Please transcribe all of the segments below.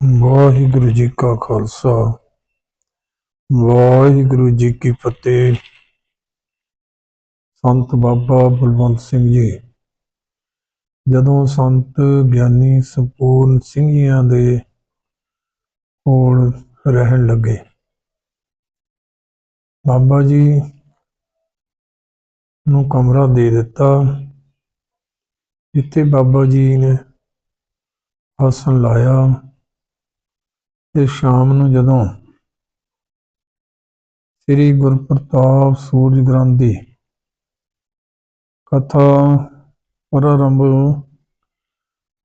ਵਾਹਿਗੁਰੂ ਜੀ ਕਾ ਖਾਲਸਾ, ਵਾਹਿਗੁਰੂ ਜੀ ਕੀ ਫਤਿਹ। ਸੰਤ ਬਾਬਾ ਬਲਵੰਤ ਸਿੰਘ ਜੀ, ਜਦੋਂ ਸੰਤ ਗਿਆਨੀ ਸੰਪੂਰਨ ਸਿੰਘ ਜੀਆਂ ਦੇ ਕੋਲ ਰਹਿਣ ਲੱਗੇ, ਬਾਬਾ ਜੀ ਨੂੰ ਕਮਰਾ ਦੇ ਦਿੱਤਾ, ਜਿੱਥੇ ਬਾਬਾ ਜੀ ਨੇ ਆਸਣ ਲਾਇਆ। ਤੇ ਸ਼ਾਮ ਨੂੰ ਜਦੋਂ ਸ੍ਰੀ ਗੁਰਪ੍ਰਤਾਪ ਸੂਰਜ ਗ੍ਰੰਥ ਦੀ ਕਥਾ ਪ੍ਰਾਰੰਭ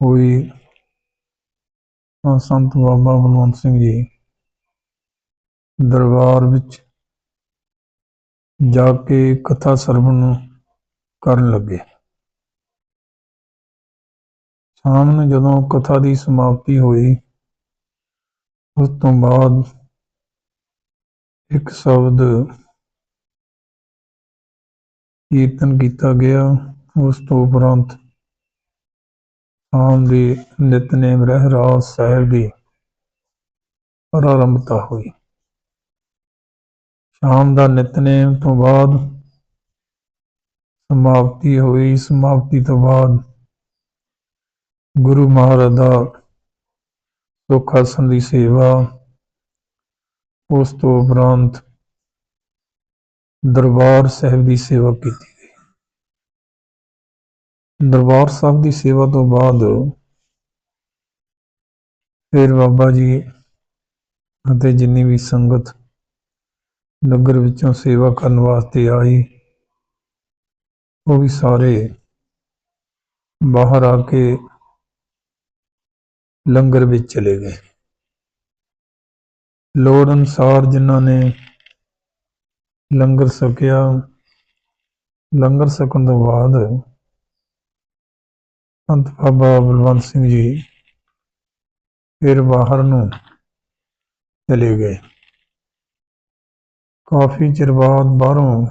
ਹੋਈ, ਤਾਂ ਸੰਤ ਬਾਬਾ ਬਲਵੰਤ ਸਿੰਘ ਜੀ ਦਰਬਾਰ ਵਿੱਚ ਜਾ ਕੇ ਕਥਾ ਸਰਵਣ ਕਰਨ ਲੱਗੇ। ਸ਼ਾਮ ਨੂੰ ਜਦੋਂ ਕਥਾ ਦੀ ਸਮਾਪਤੀ ਹੋਈ ਉਸ ਤੋਂ ਬਾਅਦ ਇੱਕ ਸ਼ਬਦ ਕੀਰਤਨ ਕੀਤਾ ਗਿਆ। ਉਸ ਤੋਂ ਉਪਰੰਤ ਸ਼ਾਮ ਦੀ ਨਿਤਨੇਮ ਰਹਿਰਾਸ ਸਾਹਿਬ ਦੀ ਪ੍ਰਾਰੰਭਤਾ ਹੋਈ। ਸ਼ਾਮ ਦਾ ਨਿਤਨੇਮ ਤੋਂ ਬਾਅਦ ਸਮਾਪਤੀ ਹੋਈ। ਸਮਾਪਤੀ ਤੋਂ ਬਾਅਦ ਗੁਰੂ ਮਹਾਰਾਜ ਦਾ ਸੁੱਖ ਆਸਣ ਦੀ ਸੇਵਾ, ਉਸ ਤੋਂ ਉਪਰੰਤ ਦਰਬਾਰ ਸਾਹਿਬ ਦੀ ਸੇਵਾ ਕੀਤੀ ਗਈ। ਦਰਬਾਰ ਸਾਹਿਬ ਦੀ ਸੇਵਾ ਤੋਂ ਬਾਅਦ ਫਿਰ ਬਾਬਾ ਜੀ ਅਤੇ ਜਿੰਨੀ ਵੀ ਸੰਗਤ ਨਗਰ ਵਿੱਚੋਂ ਸੇਵਾ ਕਰਨ ਵਾਸਤੇ ਆਈ, ਉਹ ਵੀ ਸਾਰੇ ਬਾਹਰ ਆ ਕੇ ਲੰਗਰ ਵਿੱਚ ਚਲੇ ਗਏ। ਲੋੜ ਅਨੁਸਾਰ ਜਿਨ੍ਹਾਂ ਨੇ ਲੰਗਰ ਸਕਿਆ, ਲੰਗਰ ਸਕਣ ਤੋਂ ਬਾਅਦ ਸੰਤ ਬਾਬਾ ਬਲਵੰਤ ਸਿੰਘ ਜੀ ਫਿਰ ਬਾਹਰ ਨੂੰ ਚਲੇ ਗਏ। ਕਾਫੀ ਚਿਰ ਬਾਅਦ ਬਾਹਰੋਂ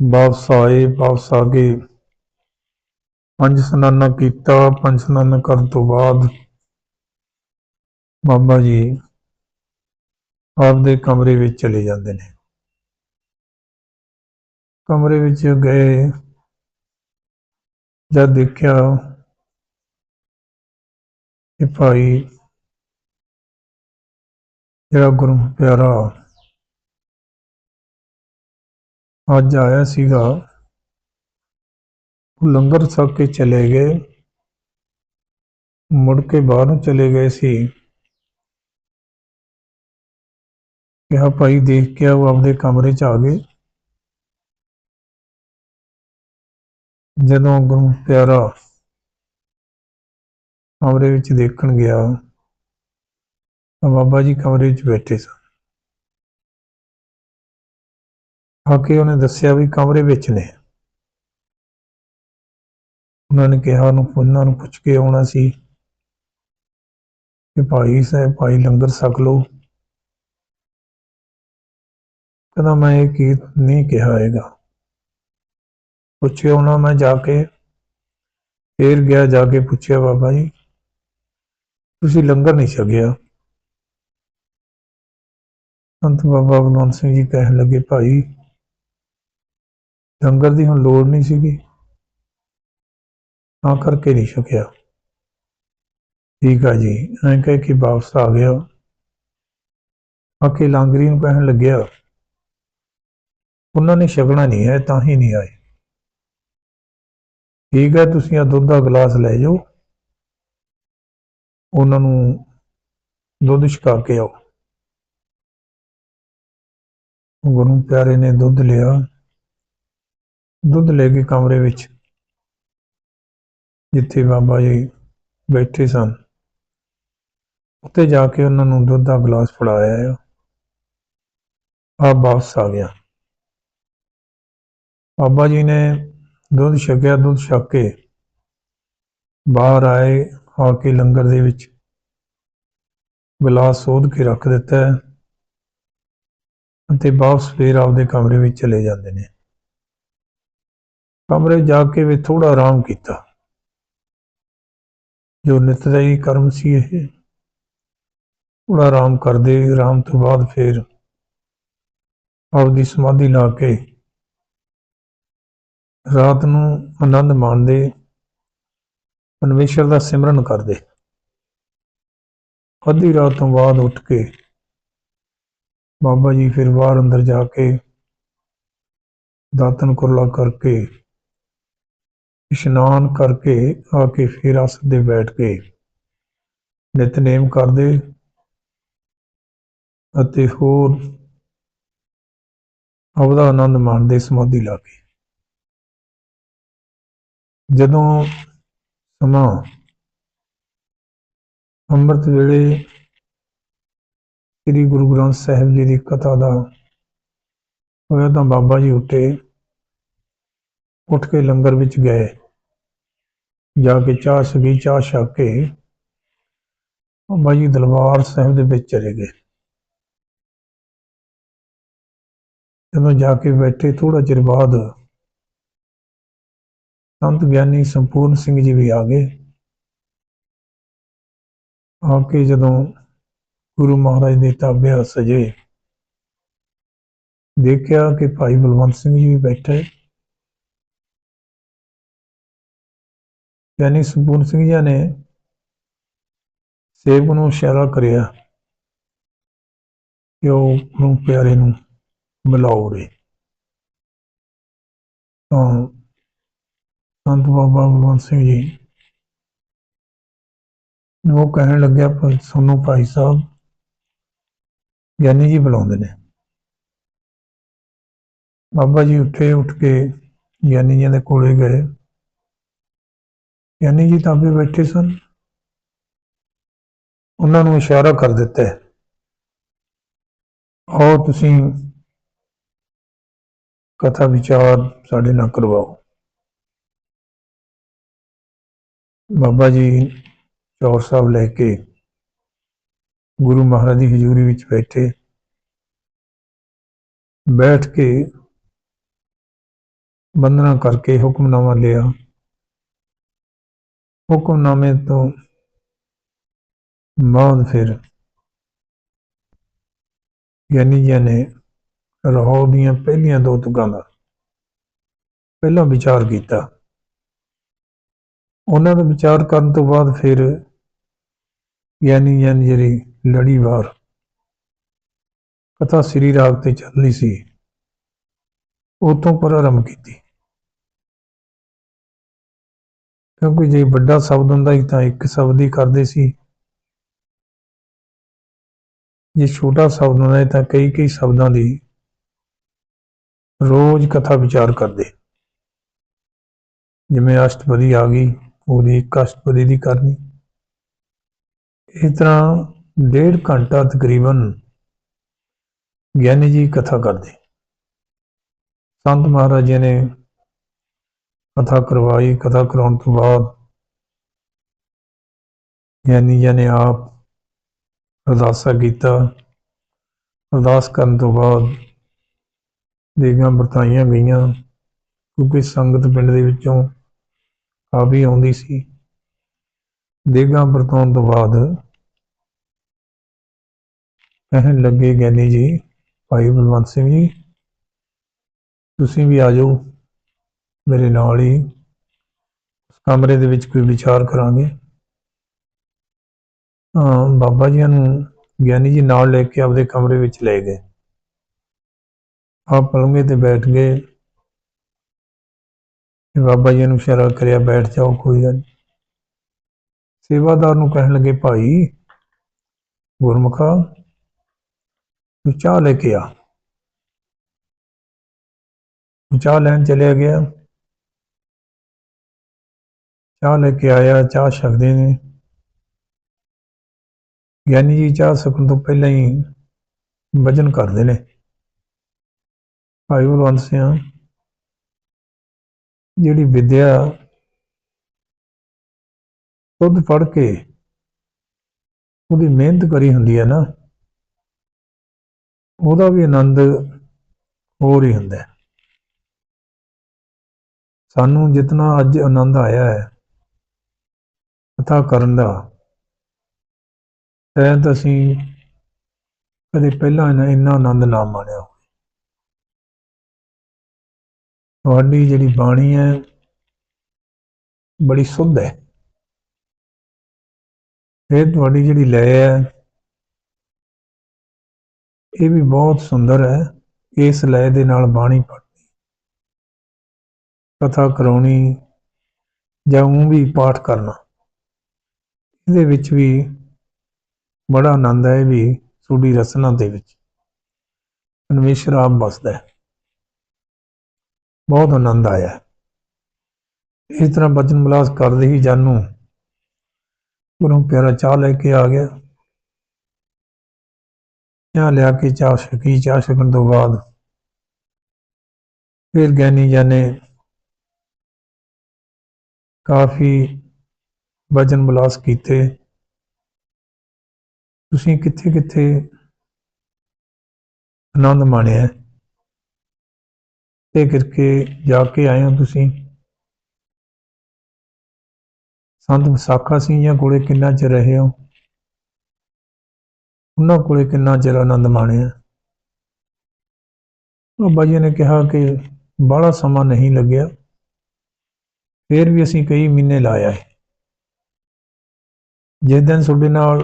ਵਾਪਸ ਆਏ, ਵਾਪਸ ਆ ਕੇ ਪੰਜ ਸਨਾਨਾ ਕੀਤਾ, ਪੰਜ ਸਨਾਨਾ ਕਰਨ ਤੋਂ ਬਾਅਦ ਬਾਬਾ ਜੀ ਆਪਦੇ ਕਮਰੇ ਵਿੱਚ ਚਲੇ ਜਾਂਦੇ ਨੇ। ਕਮਰੇ ਵਿੱਚ ਗਏ, ਜਦ ਦੇਖਿਆ ਕਿ ਭਾਈ ਜਿਹੜਾ ਗੁਰੂ ਪਿਆਰਾ ਅੱਜ ਆਇਆ ਸੀਗਾ ਉਹ ਲੰਗਰ ਛਕ ਕੇ ਚਲੇ ਗਏ। ਮੁੜ ਕੇ ਬਾਹਰ ਨੂੰ ਚਲੇ ਗਏ ਸੀ। ਕਿਹਾ, ਭਾਈ, ਦੇਖ ਕੇ ਉਹ ਆਪਦੇ ਕਮਰੇ 'ਚ ਆ ਗਏ। ਜਦੋਂ ਗੁਰੂ ਪਿਆਰਾ ਕਮਰੇ ਵਿੱਚ ਦੇਖਣ ਗਿਆ, ਤਾਂ ਬਾਬਾ ਜੀ ਕਮਰੇ ਵਿੱਚ ਬੈਠੇ ਸਨ। ਆ ਕੇ ਉਹਨੇ ਦੱਸਿਆ ਵੀ ਕਮਰੇ ਵਿੱਚ ਨੇ। ਉਹਨਾਂ ਨੇ ਕਿਹਾ ਉਹਨੂੰ ਉਹਨਾਂ ਨੂੰ ਪੁੱਛ ਕੇ ਆਉਣਾ ਸੀ ਕਿ ਭਾਈ ਸਾਹਿਬ, ਭਾਈ ਲੰਗਰ ਛਕ ਲਓ। ਕਹਿੰਦਾ ਮੈਂ ਇਹ ਕੀ ਨਹੀਂ ਕਿਹਾ ਹੈਗਾ। ਪੁੱਛਿਆ ਉਹਨਾਂ, ਮੈਂ ਜਾ ਕੇ ਫੇਰ ਗਿਆ, ਜਾ ਕੇ ਪੁੱਛਿਆ, ਬਾਬਾ ਜੀ, ਤੁਸੀਂ ਲੰਗਰ ਨਹੀਂ ਛਕਿਆ। ਸੰਤ ਬਾਬਾ ਬਲਵੰਤ ਸਿੰਘ ਜੀ ਕਹਿਣ ਲੱਗੇ, ਭਾਈ, ਲੰਗਰ ਦੀ ਹੁਣ ਲੋੜ ਨਹੀਂ ਸੀਗੀ। ਤਾਂ ਕਰਕੇ ਨਹੀਂ ਛਕਿਆ। ਠੀਕ ਆ ਜੀ। ਐਂ ਕਹਿ ਕੇ ਵਾਪਸ ਆ ਗਿਆ। ਆਕੇ ਲਾਂਗਰੀ ਨੂੰ ਕਹਿਣ ਲੱਗਿਆ, ਉਹਨਾਂ ਨੇ ਛਕਣਾ ਨਹੀਂ ਹੈ, ਤਾਂ ਹੀ ਨਹੀਂ ਆਏ। ਠੀਕ ਹੈ, ਤੁਸੀਂ ਆ ਦੁੱਧ ਦਾ ਗਲਾਸ ਲੈ ਜਾਓ। ਉਹਨਾਂ ਨੂੰ ਦੁੱਧ ਛਕਾ ਕੇ ਆਓ। ਗੁਰੂ ਪਿਆਰੇ ਨੇ ਦੁੱਧ ਲਿਆ। ਦੁੱਧ ਲੈ ਕੇ ਕਮਰੇ ਵਿੱਚ ਜਿੱਥੇ ਬਾਬਾ ਜੀ ਬੈਠੇ ਸਨ। ਉੱਤੇ ਜਾ ਕੇ ਉਹਨਾਂ ਨੂੰ ਦੁੱਧ ਦਾ ਗਲਾਸ ਫੜਾਇਆ ਆ। ਵਾਪਸ ਆ ਗਿਆ। ਬਾਬਾ ਜੀ ਨੇ ਦੁੱਧ ਛਕਿਆ, ਦੁੱਧ ਛਕ ਕੇ ਬਾਹਰ ਆਏ, ਆ ਕੇ ਲੰਗਰ ਦੇ ਵਿੱਚ ਗਲਾਸ ਸੋਧ ਕੇ ਰੱਖ ਦਿੱਤਾ ਅਤੇ ਵਾਪਸ ਫੇਰ ਆਪਦੇ ਕਮਰੇ ਵਿੱਚ ਚਲੇ ਜਾਂਦੇ ਨੇ। ਕਮਰੇ ਜਾ ਕੇ ਵੀ ਥੋੜਾ ਆਰਾਮ ਕੀਤਾ। ਜੋ ਨਿਤ ਦਾ ਹੀ ਕਰਮ ਸੀ ਇਹ ਥੋੜਾ ਆਰਾਮ ਕਰਦੇ, ਆਰਾਮ ਤੋਂ ਬਾਅਦ ਫਿਰ ਆਪਦੀ ਸਮਾਧੀ ਲਾ ਕੇ ਰਾਤ ਨੂੰ ਆਨੰਦ ਮਾਣਦੇ, ਪਰਮੇਸ਼ਰ ਦਾ ਸਿਮਰਨ ਕਰਦੇ। ਅੱਧੀ ਰਾਤ ਤੋਂ ਬਾਅਦ ਉੱਠ ਕੇ ਬਾਬਾ ਜੀ ਫਿਰ ਬਾਹਰ ਅੰਦਰ ਜਾ ਕੇ ਦਾਤਨ ਕੁਰਲਾ ਕਰਕੇ ਇਸ਼ਨਾਨ ਕਰਕੇ ਆ ਕੇ ਫਿਰ ਆਸਣ ਦੇ ਬੈਠ ਕੇ ਨਿਤਨੇਮ ਕਰਦੇ ਅਤੇ ਹੋਰ ਆਪਦਾ ਆਨੰਦ ਮਾਣਦੇ ਸਮਾਧੀ ਲਾ ਕੇ। ਜਦੋਂ ਸਮਾਂ ਅੰਮ੍ਰਿਤ ਵੇਲੇ ਸ੍ਰੀ ਗੁਰੂ ਗ੍ਰੰਥ ਸਾਹਿਬ ਜੀ ਦੀ ਕਥਾ ਦਾ ਹੋਇਆ ਤਾਂ ਬਾਬਾ ਜੀ ਉੱਤੇ ਉੱਠ ਕੇ ਲੰਗਰ ਵਿੱਚ ਗਏ। ਜਾ ਕੇ ਚਾਹ ਸਗੀ ਚਾਹ ਛਕ ਕੇ ਬਾਬਾ ਜੀ ਦਰਬਾਰ ਸਾਹਿਬ ਦੇ ਵਿੱਚ ਚਲੇ ਗਏ। ਜਦੋਂ ਜਾ ਕੇ ਬੈਠੇ ਥੋੜਾ ਚਿਰ ਬਾਅਦ ਸੰਤ ਗਿਆਨੀ ਸੰਪੂਰਨ ਸਿੰਘ ਜੀ ਵੀ ਆ ਗਏ। ਆ ਕੇ ਜਦੋਂ ਗੁਰੂ ਮਹਾਰਾਜ ਦੇ ਤਾਬਿਆ ਸਜੇ, ਦੇਖਿਆ ਕਿ ਭਾਈ ਬਲਵੰਤ ਸਿੰਘ ਜੀ ਵੀ ਬੈਠੇ। ਗਿਆਨੀ ਸੰਪੂਰਨ ਸਿੰਘ ਜੀ ਨੇ ਸੇਵਕ ਨੂੰ ਇਸ਼ਾਰਾ ਕਰਿਆ ਕਿ ਉਹ ਗੁਰੂ ਪਿਆਰੇ ਨੂੰ ਬੁਲਾਓ ਰੇ ਤਾਂ ਸੰਤ ਬਾਬਾ ਬਲਵੰਤ ਸਿੰਘ ਜੀ ਨੂੰ ਉਹ ਕਹਿਣ ਲੱਗਿਆ, ਪਰ ਤੁਹਾਨੂੰ ਭਾਈ ਸਾਹਿਬ ਗਿਆਨੀ ਜੀ ਬੁਲਾਉਂਦੇ ਨੇ। ਬਾਬਾ ਜੀ ਉੱਠੇ, ਉੱਠ ਕੇ ਗਿਆਨੀ ਜੀ ਦੇ ਕੋਲੇ ਗਏ। ਗਿਆਨੀ ਜੀ ਤਾਂ ਬੈਠੇ ਸਨ। ਉਹਨਾਂ ਨੂੰ ਇਸ਼ਾਰਾ ਕਰ ਦਿੱਤਾ ਹੈ। ਆਓ ਤੁਸੀਂ ਕਥਾ ਵਿਚਾਰ ਸਾਡੇ ਨਾਲ ਕਰਵਾਓ। ਬਾਬਾ ਜੀ ਚੌਰ ਸਾਹਿਬ ਲੈ ਕੇ ਗੁਰੂ ਮਹਾਰਾਜ ਦੀ ਹਜ਼ੂਰੀ ਵਿੱਚ ਬੈਠੇ। ਬੈਠ ਕੇ ਬੰਦਨਾ ਕਰਕੇ ਹੁਕਮਨਾਮਾ ਲਿਆ। ਹੁਕਮਨਾਮੇ ਤੋਂ ਬਾਅਦ ਫਿਰ। ਗਿਆਨੀ ਜੀ ਨੇ ਰਹੋ ਦੀਆਂ ਪਹਿਲੀਆਂ ਦੋ ਤੁਕਾਂ ਦਾ ਪਹਿਲਾਂ ਵਿਚਾਰ ਕੀਤਾ। ਉਹਨਾਂ ਦਾ ਵਿਚਾਰ ਕਰਨ ਤੋਂ ਬਾਅਦ ਫਿਰ ਗਿਆਨੀ ਜੀ ਨੇ ਜਿਹੜੀ ਲੜੀਵਾਰ ਕਥਾ ਸ੍ਰੀ ਰਾਗ ਤੇ ਚੱਲਣੀ ਸੀ, ਉਤੋਂ ਪਰ ਆਰੰਭ ਕੀਤੀ। ਕਿਉਂਕਿ ਜੇ ਵੱਡਾ ਸ਼ਬਦ ਹੁੰਦਾ ਸੀ ਤਾਂ ਇੱਕ ਸ਼ਬਦ ਹੀ ਕਰਦੇ ਸੀ। ਜੇ ਛੋਟਾ ਸ਼ਬਦ ਹੁੰਦਾ ਤਾਂ ਕਈ ਕਈ ਸ਼ਬਦਾਂ ਦੀ ਰੋਜ਼ ਕਥਾ ਵਿਚਾਰ ਕਰਦੇ। ਜਿਵੇਂ ਅਸ਼ਟਪਦੀ ਆ ਗਈ, ਉਹਦੀ ਇੱਕ ਅਸ਼ਟਪਦੀ ਦੀ ਕਰਨੀ। ਇਸ ਤਰ੍ਹਾਂ ਡੇਢ ਘੰਟਾ ਤਕਰੀਬਨ ਗਿਆਨੀ ਜੀ ਕਥਾ ਕਰਦੇ। ਸੰਤ ਮਹਾਰਾਜ ਜੀ ਨੇ ਕਥਾ ਕਰਵਾਈ, ਕਥਾ ਕਰਾਉਣ ਤੋਂ ਬਾਅਦ ਗਿਆਨੀ ਜੀ ਨੇ ਆਪ ਅਰਦਾਸਾ ਕੀਤਾ। ਅਰਦਾਸ ਕਰਨ ਤੋਂ ਬਾਅਦ ਦੇਗਾਂ ਵਰਤਾਈਆਂ ਗਈਆਂ। ਕਿਉਂਕਿ ਸੰਗਤ ਪਿੰਡ ਦੇ ਵਿੱਚੋਂ ਕਾਫੀ ਆਉਂਦੀ ਸੀ। ਦੇਗਾਂ ਵਰਤਾਉਣ ਤੋਂ ਬਾਅਦ ਕਹਿਣ ਲੱਗੇ, ਗਿਆਨੀ ਜੀ, ਭਾਈ ਬਲਵੰਤ ਸਿੰਘ ਜੀ, ਤੁਸੀਂ ਵੀ ਆ ਜਾਓ। ਮੇਰੇ ਨਾਲ ਹੀ ਉਸ ਕਮਰੇ ਦੇ ਵਿੱਚ ਕੋਈ ਵਿਚਾਰ ਕਰਾਂਗੇ। ਹਾਂ ਬਾਬਾ ਜੀ ਨੂੰ ਗਿਆਨੀ ਜੀ ਨਾਲ ਲੈ ਕੇ ਆਪਦੇ ਕਮਰੇ ਵਿੱਚ ਲੈ ਗਏ। ਆਪ ਪਲੰਗੇ ਤੇ ਬੈਠ ਗਏ। ਤੇ ਬਾਬਾ ਜੀ ਨੂੰ ਇਸ਼ਾਰਾ ਕਰਿਆ, ਬੈਠ ਜਾਓ, ਕੋਈ ਗੱਲ ਸੇਵਾਦਾਰ ਨੂੰ ਕਹਿਣ ਲੱਗੇ, ਭਾਈ, ਗੁਰਮੁਖਾ, ਤੂੰ ਚਾਹ ਲੈ ਕੇ ਆ। ਚਾਹ ਲੈਣ ਚਲਿਆ ਗਿਆ। ਚਾਹ ਲੈ ਕੇ ਆਇਆ, ਚਾਹ ਛਕਦੇ ਨੇ। ਗਿਆਨੀ ਜੀ ਚਾਹ ਸਕਣ ਤੋਂ ਪਹਿਲਾਂ ਹੀ ਵਜਨ ਕਰਦੇ ਨੇ। ਭਾਈ ਬਲਵੰਤ ਸਿੰਘ ਜਿਹੜੀ ਵਿਦਿਆ ਖੁਦ ਪੜ੍ਹ ਕੇ ਉਹਦੀ ਮਿਹਨਤ ਕਰੀ ਹੁੰਦੀ ਹੈ ਨਾ, ਉਹਦਾ ਵੀ ਆਨੰਦ ਹੋਰ ਹੀ ਹੁੰਦਾ ਸਾਨੂੰ ਜਿਤਨਾ ਅੱਜ ਆਨੰਦ ਆਇਆ ਹੈ ਕਥਾ ਕਰਨ ਦਾ। ਸ਼ਾਇਦ ਅਸੀਂ ਕਦੇ ਪਹਿਲਾਂ ਇਹਨਾਂ ਇੰਨਾ ਆਨੰਦ ਨਾ ਮਾਣਿਆ ਹੋਵੇ। ਤੁਹਾਡੀ ਜਿਹੜੀ ਬਾਣੀ ਹੈ, ਬੜੀ ਸੁੱਧ ਹੈ। ਇਹ ਤੁਹਾਡੀ ਜਿਹੜੀ ਲੈ ਹੈ, ਇਹ ਵੀ ਬਹੁਤ ਸੁੰਦਰ ਹੈ। ਇਸ ਲੈ ਦੇ ਨਾਲ ਬਾਣੀ ਪੜ੍ਹਨੀ, ਕਥਾ ਕਰਾਉਣੀ ਜਾਂ ਉਹ ਵੀ ਪਾਠ ਕਰਨਾ। ਇਹਦੇ ਵਿੱਚ ਵੀ ਬੜਾ ਆਨੰਦ ਹੈ ਵੀ ਤੁਹਾਡੀ ਰਸਨਾ ਦੇ ਵਿੱਚ। ਪਰਮੇਸ਼ਰ ਆਪ ਬਸਦਾ ਹੈ। ਬਹੁਤ ਆਨੰਦ ਆਇਆ ਇਸ ਤਰ੍ਹਾਂ ਬਚਨ ਬਲਾਸ ਕਰਦੇ ਹੀ ਜਾਨੂ ਗੁਰੂ ਪਿਆਰਾ ਚਾਹ ਲੈ ਕੇ ਆ ਗਿਆ। ਚਾਹ ਲਿਆ ਕੇ ਚਾਹ ਛਕੀ, ਚਾਹ ਛਕਣ ਤੋਂ ਬਾਅਦ ਫਿਰ ਗਿਆਨੀ ਜਾਨੇ ਕਾਫੀ ਵਜਨ ਬਲਾਸ ਕੀਤੇ। ਤੁਸੀਂ ਕਿੱਥੇ ਕਿੱਥੇ ਆਨੰਦ ਮਾਣਿਆ? ਤੇ ਕਰਕੇ ਜਾ ਕੇ ਆਏ ਹੋ ਤੁਸੀਂ? ਸੰਤ ਵਿਸਾਖਾ ਸਿੰਘ ਜੀ ਕੋਲੇ ਕਿੰਨਾ ਚਿਰ ਰਹੇ ਹੋ? ਉਹਨਾਂ ਕੋਲੇ ਕਿੰਨਾ ਚਿਰ ਆਨੰਦ ਮਾਣਿਆ? ਬਾਬਾ ਜੀ ਨੇ ਕਿਹਾ ਕਿ ਬੜਾ ਸਮਾਂ ਨਹੀਂ ਲੱਗਿਆ। ਫਿਰ ਵੀ ਅਸੀਂ ਕਈ ਮਹੀਨੇ ਲਾਇਆ ਹੈ ਜਿਸ ਦਿਨ ਤੁਹਾਡੇ ਨਾਲ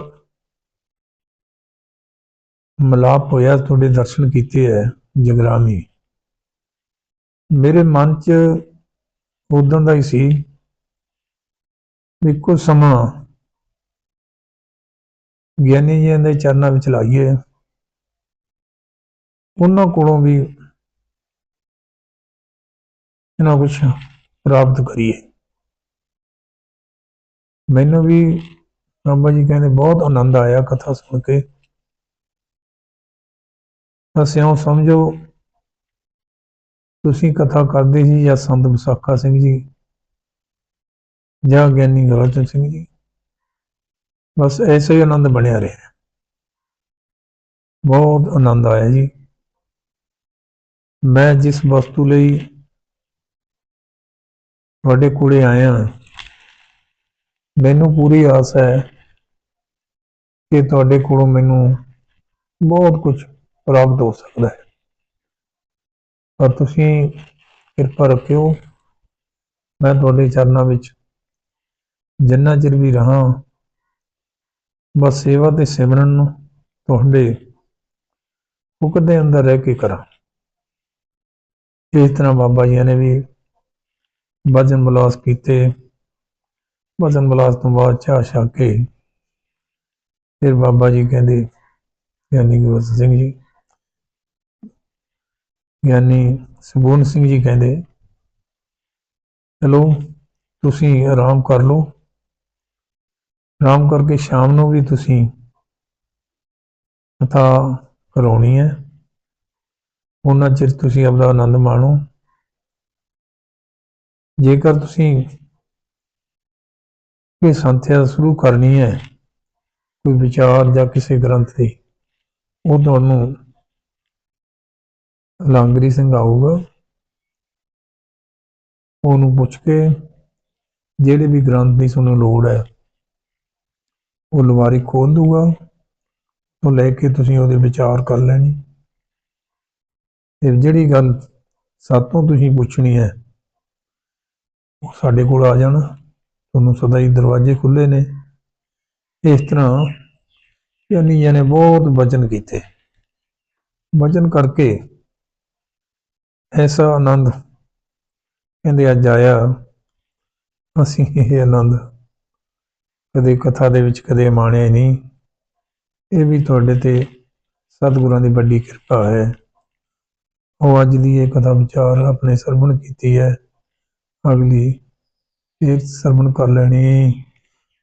ਮਲਾਪ ਹੋਇਆ, ਤੁਹਾਡੇ ਦਰਸ਼ਨ ਕੀਤੇ ਹੈ, ਜਗਰਾਮੀ। ਮੇਰੇ ਮਨ 'ਚ ਉਦੋਂ ਦਾ ਹੀ ਸੀ ਵੀ ਕੁਝ ਸਮਾਂ ਗਿਆਨੀ ਜੀ ਦੇ ਚਰਨਾਂ ਵਿੱਚ ਲਾਈਏ। ਉਹਨਾਂ ਕੋਲੋਂ ਵੀ ਇਹਨਾਂ ਕੁਝ ਪ੍ਰਾਪਤ ਕਰੀਏ। ਮੈਨੂੰ ਵੀ ਬਾਬਾ ਜੀ ਕਹਿੰਦੇ ਬਹੁਤ ਆਨੰਦ ਆਇਆ ਕਥਾ ਸੁਣ ਕੇ। ਅਸਿਓ ਸਮਝੋ, ਤੁਸੀਂ ਕਥਾ ਕਰਦੇ ਜੀ ਜਾਂ ਸੰਤ ਵਿਸਾਖਾ ਸਿੰਘ ਜੀ ਜਾਂ ਗਿਆਨੀ ਗੁਰਚਨ ਸਿੰਘ ਜੀ, ਬਸ ਐਸੇ ਹੀ ਆਨੰਦ ਬਣਿਆ ਰਿਹਾ। ਬਹੁਤ ਆਨੰਦ ਆਇਆ ਜੀ। ਮੈਂ ਜਿਸ ਵਸਤੂ ਲਈ ਤੁਹਾਡੇ ਕੋਲੇ ਆਇਆ, ਮੈਨੂੰ ਪੂਰੀ ਆਸ ਹੈ ਕਿ ਤੁਹਾਡੇ ਕੋਲੋਂ ਮੈਨੂੰ ਬਹੁਤ ਕੁਝ ਪ੍ਰਾਪਤ ਹੋ ਸਕਦਾ ਹੈ। ਪਰ ਤੁਸੀਂ ਕਿਰਪਾ ਰੱਖਿਓ, ਮੈਂ ਤੁਹਾਡੇ ਚਰਨਾਂ ਵਿੱਚ ਜਿੰਨਾ ਚਿਰ ਵੀ ਰਹਾ, ਬਸ ਸੇਵਾ ਤੇ ਸਿਮਰਨ ਨੂੰ ਤੁਹਾਡੇ ਹੁਕਮ ਦੇ ਅੰਦਰ ਰਹਿ ਕੇ ਕਰਾਂ। ਇਸ ਤਰ੍ਹਾਂ ਬਾਬਾ ਜੀ ਨੇ ਵੀ ਭਜਨ ਬਲਾਸ ਕੀਤੇ। ਭਜਨ ਬਲਾਸ ਤੋਂ ਬਾਅਦ ਚਾਹ ਛਾ ਕੇ ਫਿਰ ਬਾਬਾ ਜੀ ਕਹਿੰਦੇ, ਗਿਆਨੀ ਗੁਰੂ ਸਿੰਘ ਜੀ, ਗਿਆਨੀ ਸੁਬੋਨ ਸਿੰਘ ਜੀ ਕਹਿੰਦੇ, ਚਲੋ, ਤੁਸੀਂ ਆਰਾਮ ਕਰ ਲਓ। ਆਰਾਮ ਕਰਕੇ ਸ਼ਾਮ ਨੂੰ ਵੀ ਤੁਸੀਂ ਕਥਾ ਕਰਾਉਣੀ ਹੈ। ਉਹਨਾਂ ਚਿਰ ਤੁਸੀਂ ਆਪਦਾ ਆਨੰਦ ਮਾਣੋ। ਜੇਕਰ ਤੁਸੀਂ ਇਹ ਸੰਥਿਆ ਸ਼ੁਰੂ ਕਰਨੀ ਹੈ ਵਿਚਾਰ ਜਾਂ ਕਿਸੇ ਗ੍ਰੰਥ ਦੀ, ਉਹ ਤੁਹਾਨੂੰ ਲਾਂਗਰੀ ਸਿੰਘ ਆਊਗਾ ਉਹਨੂੰ ਪੁੱਛ ਕੇ ਜਿਹੜੇ ਵੀ ਗ੍ਰੰਥ ਦੀ ਤੁਹਾਨੂੰ ਲੋੜ ਹੈ, ਉਹ ਲਵਾਰੀ ਖੋਲ ਦੂਗਾ ਉਹ ਲੈ ਕੇ ਤੁਸੀਂ ਉਹਦੇ ਵਿਚਾਰ ਕਰ ਲੈਣੀ। ਤੇ ਜਿਹੜੀ ਗੱਲ ਸਾਤੋਂ ਤੁਸੀਂ ਪੁੱਛਣੀ ਹੈ, ਉਹ ਸਾਡੇ ਕੋਲ ਆ ਜਾਣਾ। ਤੁਹਾਨੂੰ ਸਦਾ ਹੀ ਦਰਵਾਜ਼ੇ ਖੁੱਲੇ ਨੇ। ਇਸ ਤਰ੍ਹਾਂ ਯਾਨੀ ਜਾਨੇ ਬਹੁਤ ਵਚਨ ਕੀਤੇ। ਵਚਨ ਕਰਕੇ ਐਸਾ ਆਨੰਦ ਕਹਿੰਦੇ ਅੱਜ ਆਇਆ, ਅਸੀਂ ਇਹ ਆਨੰਦ ਕਦੇ ਕਥਾ ਦੇ ਵਿੱਚ ਕਦੇ ਮਾਣਿਆ ਹੀ ਨਹੀਂ। ਇਹ ਵੀ ਤੁਹਾਡੇ ਤੇ ਸਤਿਗੁਰਾਂ ਦੀ ਵੱਡੀ ਕਿਰਪਾ ਹੈ। ਉਹ ਅੱਜ ਦੀ ਇਹ ਕਥਾ ਵਿਚਾਰ ਆਪਣੇ ਸਰਵਣ ਕੀਤੀ ਹੈ। ਅਗਲੀ ਇਹ ਸਰਵਣ ਕਰ ਲੈਣੀ।